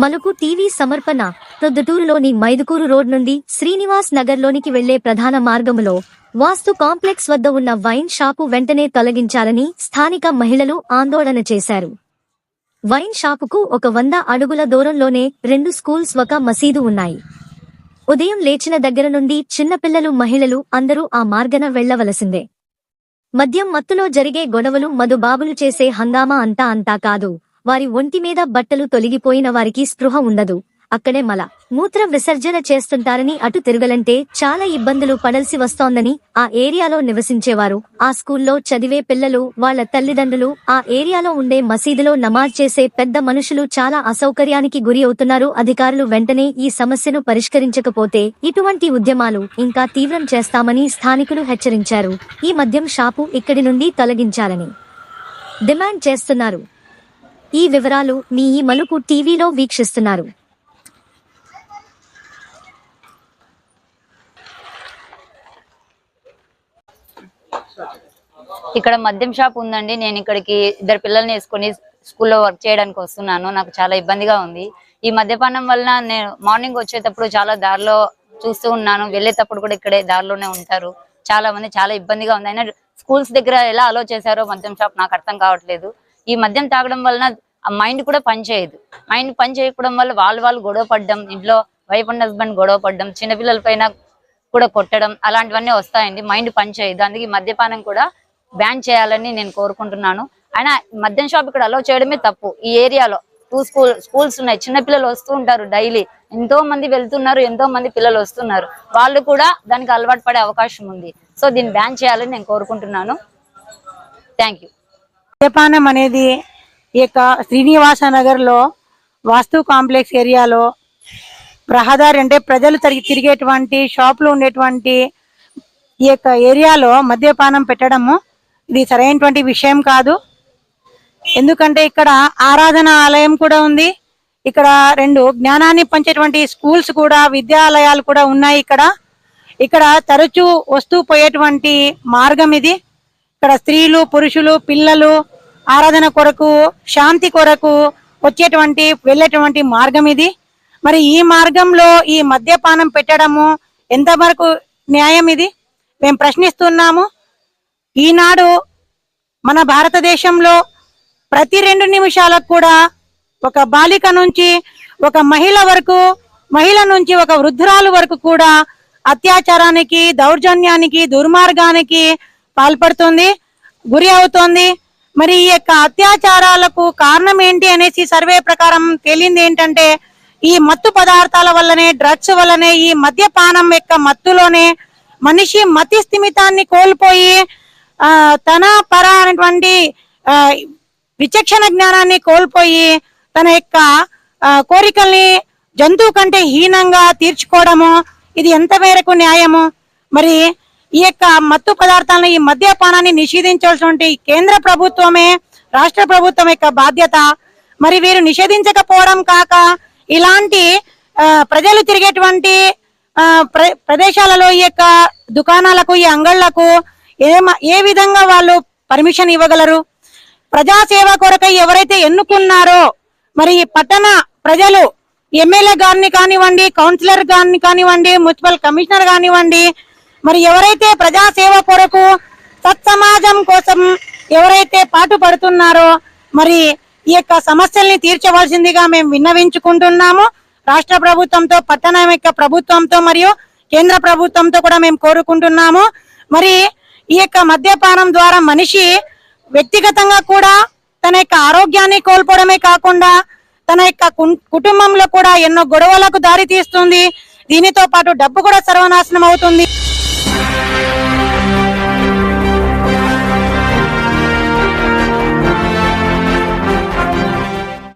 Maluku TV సమర్పణ ప్రొద్దుటూరులోని Mydukur road నుండి శ్రీనివాస్ నగర్లోనికి వెళ్ళే ప్రధాన మార్గములో వాస్తు కాంప్లెక్స్ వద్ద ఉన్న వైన్ షాపు వెంటనే తొలగించాలని స్థానిక మహిళలు ఆందోళన చేశారు. వైన్ షాపుకు ఒక వంద అడుగుల దూరంలోనే రెండు స్కూల్స్ ఒక మసీదు ఉన్నాయి. ఉదయం లేచిన దగ్గర నుండి చిన్నపిల్లలు మహిళలు అందరూ ఆ మార్గన వెళ్ళవలసిందే మద్యం మత్తులో జరిగే గొడవలు మధుబాబులు చేసే హంగామా అంతా అంతా కాదు. వారి ఒంటి మీద బట్టలు తొలగిపోయిన వారికి స్పృహ ఉండదు. అక్కడే మల. మూత్ర విసర్జన చేస్తుంటారని అటు తిరగలంటే చాలా ఇబ్బందులు పడాల్సి వస్తోందని ఆ ఏరియాలో నివసించేవారు. ఆ స్కూల్లో చదివే పిల్లలు వాళ్ళ తల్లిదండ్రులు ఆ ఏరియాలో ఉండే మసీదులో నమాజ్ చేసే పెద్ద మనుషులు చాలా అసౌకర్యానికి గురి అవుతున్నారు. అధికారులు వెంటనే ఈ సమస్యను పరిష్కరించకపోతే ఇటువంటి ఉద్యమాలు ఇంకా తీవ్రం చేస్తామని స్థానికులు హెచ్చరించారు. ఈ మద్యం షాపు ఇక్కడి నుండి తొలగించాలని డిమాండ్ చేస్తున్నారు. ఈ వివరాలు మీ ఈ మలుపు టీవీలో వీక్షిస్తున్నారు. ఇక్కడ మద్యం షాప్ ఉందండి. నేను ఇక్కడికి ఇద్దరు పిల్లల్ని వేసుకొని స్కూల్లో వర్క్ చేయడానికి వస్తున్నాను. నాకు చాలా ఇబ్బందిగా ఉంది. ఈ మద్యపానం వలన నేను మార్నింగ్ వచ్చేటప్పుడు చాలా దారిలో చూస్తూ ఉన్నాను. వెళ్ళేటప్పుడు కూడా ఇక్కడే దారిలోనే ఉంటారు. చాలా మంది చాలా ఇబ్బందిగా ఉంది. అయినా స్కూల్స్ దగ్గర ఎలా అలో చేశారో మద్యం షాప్ నాకు అర్థం కావట్లేదు. ఈ మద్యం తాగడం వలన ఆ మైండ్ కూడా పని చేయదు. మైండ్ పని చేయకపోవడం వల్ల వాళ్ళు వాళ్ళు గొడవ పడ్డం ఇంట్లో వైఫ్ అండ్ హస్బెండ్ గొడవ పడ్డం చిన్నపిల్లల పైన కూడా కొట్టడం అలాంటివన్నీ వస్తాయండి. మైండ్ పని చేయదు. అందుకే ఈ మద్యపానం కూడా బ్యాన్ చేయాలని నేను కోరుకుంటున్నాను. అయినా మద్యం షాప్ ఇక్కడ అలో చేయడమే తప్పు. ఈ ఏరియాలో టూ స్కూల్ స్కూల్స్ ఉన్నాయి. చిన్న పిల్లలు వస్తూ ఉంటారు డైలీ. ఎంతో మంది వెళ్తున్నారు ఎంతో మంది పిల్లలు వస్తున్నారు. వాళ్ళు కూడా దానికి అలవాటు పడే అవకాశం ఉంది. సో దీన్ని బ్యాన్ చేయాలని నేను కోరుకుంటున్నాను. థ్యాంక్ యూ మద్యపానం అనేది ఈ యొక్క శ్రీనివాస నగర్లో వాస్తు కాంప్లెక్స్ ఏరియాలో రహదారి అంటే ప్రజలు తిరిగి తిరిగేటువంటి షాపులు ఉండేటువంటి ఈ యొక్క ఏరియాలో మద్యపానం పెట్టడము ఇది సరైనటువంటి విషయం కాదు. ఎందుకంటే ఇక్కడ ఆరాధన ఆలయం కూడా ఉంది. ఇక్కడ రెండు జ్ఞానాన్ని పంచేటువంటి స్కూల్స్ కూడా విద్యాలయాలు కూడా ఉన్నాయి ఇక్కడ. ఇక్కడ తరచూ వస్తూ పోయేటువంటి మార్గం ఇది. ఇక్కడ స్త్రీలు పురుషులు పిల్లలు ఆరాధన కొరకు శాంతి కొరకు వచ్చేటువంటి వెళ్ళేటువంటి మార్గం ఇది. మరి ఈ మార్గంలో ఈ మద్యపానం పెట్టడము ఎంతవరకు న్యాయం ఇది? మేము ప్రశ్నిస్తున్నాము. ఈనాడు మన భారతదేశంలో ప్రతి రెండు నిమిషాలకు కూడా ఒక బాలిక నుంచి ఒక మహిళ వరకు మహిళ నుంచి ఒక వృద్ధురాలు వరకు కూడా అత్యాచారానికి దౌర్జన్యానికి దుర్మార్గానికి పాల్పడుతుంది గురి అవుతోంది. మరి ఈ యొక్క అత్యాచారాలకు కారణం ఏంటి అనేసి సర్వే ప్రకారం తేలింది ఏంటంటే ఈ మత్తు పదార్థాల వల్లనే డ్రగ్స్ వల్లనే ఈ మద్యపానం యొక్క మత్తులోనే మనిషి మతి స్థిమితాన్ని కోల్పోయి ఆ తన పర అనేటువంటి విచక్షణ జ్ఞానాన్ని కోల్పోయి తన యొక్క కోరికల్ని జంతువు కంటే హీనంగా తీర్చుకోవడము ఇది ఎంత మేరకు న్యాయము? మరి ఈ యొక్క మత్తు పదార్థాలను ఈ మద్యపానాన్ని నిషేధించాల్సినటువంటి కేంద్ర ప్రభుత్వమే రాష్ట్ర ప్రభుత్వం యొక్క బాధ్యత. మరి వీరు నిషేధించకపోవడం కాక ఇలాంటి ప్రజలు తిరిగేటువంటి ప్ర- ప్రదేశాలలో ఈ యొక్క దుకాణాలకు ఈ అంగళ్ళకు ఏ ఏ విధంగా వాళ్ళు పర్మిషన్ ఇవ్వగలరు? ప్రజాసేవ కొరకై ఎవరైతే ఎన్నుకున్నారో మరి పట్టణ ప్రజలు ఎమ్మెల్యే గారిని కానివ్వండి కౌన్సిలర్ గారిని కానివ్వండి మున్సిపల్ కమిషనర్ కానివ్వండి మరి ఎవరైతే ప్రజాసేవ కొరకు సత్సమాజం కోసం ఎవరైతే పాటు పడుతున్నారో మరి ఈ యొక్క సమస్యల్ని తీర్చవలసిందిగా మేము విన్నవించుకుంటున్నాము. రాష్ట్ర ప్రభుత్వంతో పట్టణం యొక్క ప్రభుత్వంతో మరియు కేంద్ర ప్రభుత్వంతో కూడా మేము కోరుకుంటున్నాము. మరి ఈ యొక్క మద్యపానం ద్వారా మనిషి వ్యక్తిగతంగా కూడా తన యొక్క ఆరోగ్యాన్ని కోల్పోవడమే కాకుండా తన యొక్క కుం- కుటుంబంలో కూడా ఎన్నో గొడవలకు దారి తీస్తుంది దీనితో పాటు డబ్బు కూడా సర్వనాశనం అవుతుంది.